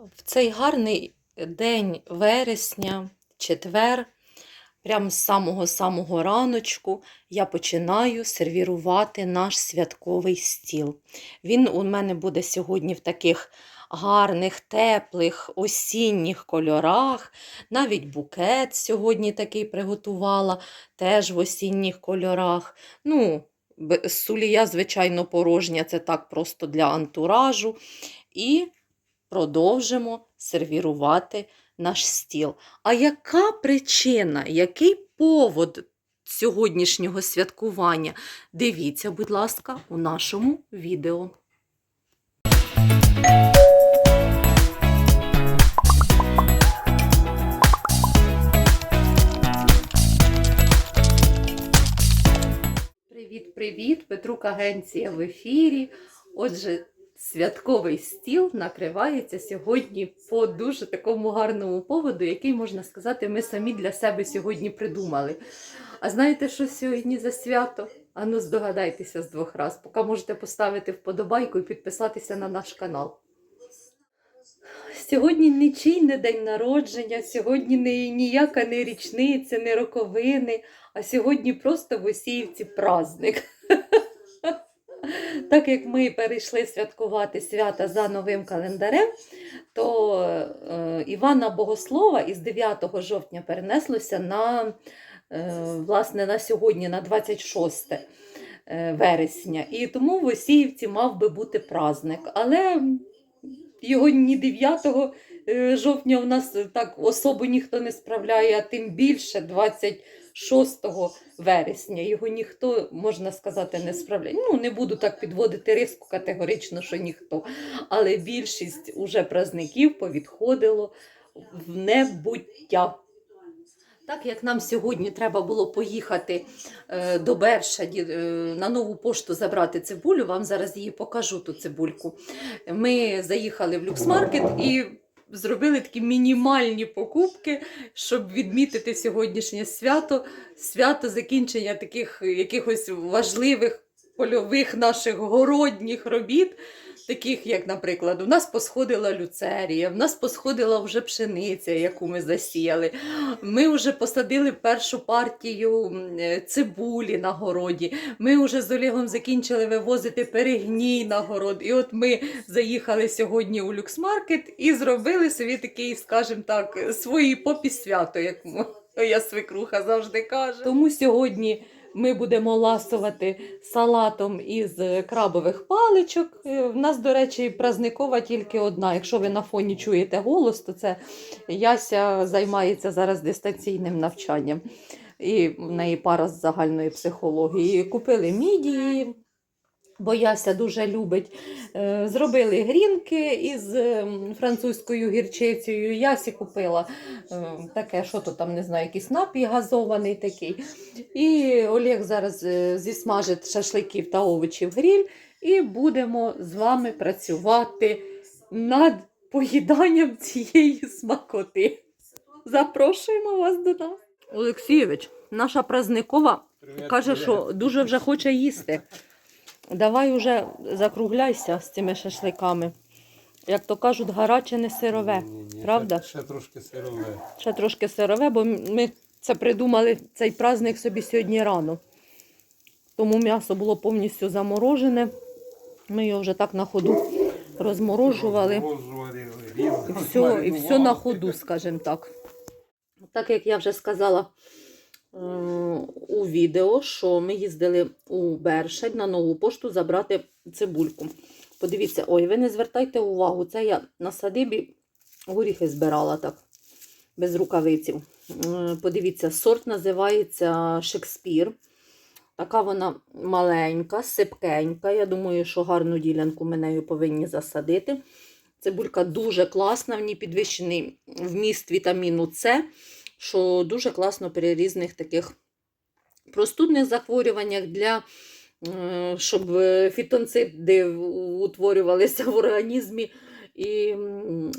В цей гарний день вересня, четвер, прямо з самого-самого раночку я починаю сервірувати наш святковий стіл. Він у мене буде сьогодні в таких гарних, теплих, осінніх кольорах. Навіть букет сьогодні такий приготувала, теж в осінніх кольорах. Ну, сулія, звичайно, порожня, це так просто для антуражу. І продовжимо сервірувати наш стіл. А яка причина, який повод сьогоднішнього святкування? Дивіться, будь ласка, у нашому відео. Привіт, привіт! Петрук Агенція в ефірі. Отже, святковий стіл накривається сьогодні по дуже такому гарному поводу, який, можна сказати, ми самі для себе сьогодні придумали. А знаєте, що сьогодні за свято? Ану, здогадайтеся з двох раз, поки можете поставити вподобайку і підписатися на наш канал. Сьогодні нічий не день народження, сьогодні не, ніяка не річниця, не роковини, а сьогодні просто в Осіївці праздник. Так як ми перейшли святкувати свята за новим календарем, то е, Івана Богослова із 9 жовтня перенеслося на, е, власне, на сьогодні, на 26 е, вересня. І тому в Осіївці мав би бути праздник. Але його ні 9 е, жовтня у нас так особо ніхто не справляє, а тим більше 26 вересня. Його ніхто, можна сказати, не справляє. Ну, не буду так підводити риску категорично, що ніхто. Але більшість уже праздників повідходило в небуття. Так як нам сьогодні треба було поїхати е, до Бершаді е, на нову пошту забрати цибулю, вам зараз її покажу ту цибульку. Ми заїхали в люксмаркет і зробили такі мінімальні покупки, щоб відмітити сьогоднішнє свято, свято закінчення таких якихось важливих польових наших городніх робіт. Таких, як, наприклад, у нас посходила люцерія, в нас посходила вже пшениця, яку ми засіяли. Ми вже посадили першу партію е, цибулі на городі. Ми вже з Олегом закінчили вивозити перегній на город. І от ми заїхали сьогодні у люксмаркет і зробили собі такий, скажімо так, свої попі свято, як моя свекруха завжди каже. Тому сьогодні. Ми будемо ласувати салатом із крабових паличок. Е, В нас, до речі, празникова тільки одна. Якщо ви на фоні чуєте голос, то це Яся займається зараз дистанційним навчанням. І в неї пара з загальної психології. Купили мідії, бо Яся дуже любить. Е, Зробили грінки із ем, французькою гірчицею. Ясі купила е, таке, що то там, не знаю, якийсь напій газований такий. І Олег зараз е, зісмажить шашликів та овочів гріль, і будемо з вами працювати над поїданням цієї смакоти. Запрошуємо вас до нас. Олексійович, наша празникова каже, що дуже вже хоче їсти. Давай уже закругляйся з цими шашликами. Як то кажуть, гаряче не сирове. Ні-ні, правда? Ще, ще трошки сирове. Ще трошки сирове, бо ми це придумали цей праздник собі сьогодні рано. Тому м'ясо було повністю заморожене. Ми його вже так на ходу розморожували. І все, і все на ходу, скажімо так. Так як я вже сказала у відео, що ми їздили у Бершадь на нову пошту забрати цибульку. Подивіться, ой, ви не звертайте увагу, це я на садибі горіхи збирала так, без рукавиців. Подивіться, сорт називається Шекспір. Така вона маленька, сипкенька. Я думаю, що гарну ділянку ми нею повинні засадити. Цибулька дуже класна, в ній підвищений вміст вітаміну С, що дуже класно при різних таких простудних захворюваннях для е, щоб фітонциди утворювалися в організмі і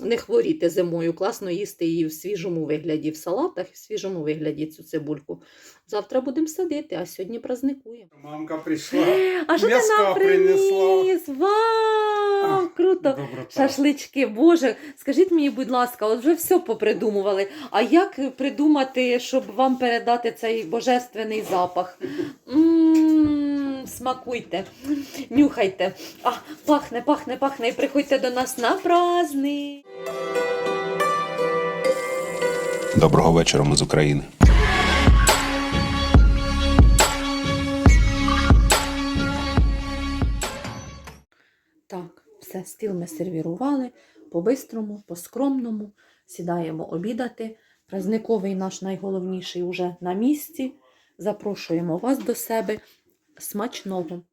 не хворіти зимою. Класно їсти її в свіжому вигляді, в салатах, в свіжому вигляді цю цибульку. Завтра будемо садити, а сьогодні праздникуємо. Мамка прийшла. А що ти нам приніс? Вау! Круто. Шашлички, Боже, скажіть мені, будь ласка, от вже все попридумували. А як придумати, щоб вам передати цей божественний запах? Смакуйте, нюхайте. А, пахне, пахне, пахне. І приходьте до нас на праздник. Доброго вечора, ми з України. Так, все, стіл ми сервірували по-бистрому, по-скромному. Сідаємо обідати. Празниковий наш найголовніший уже на місці. Запрошуємо вас до себе. Смачного!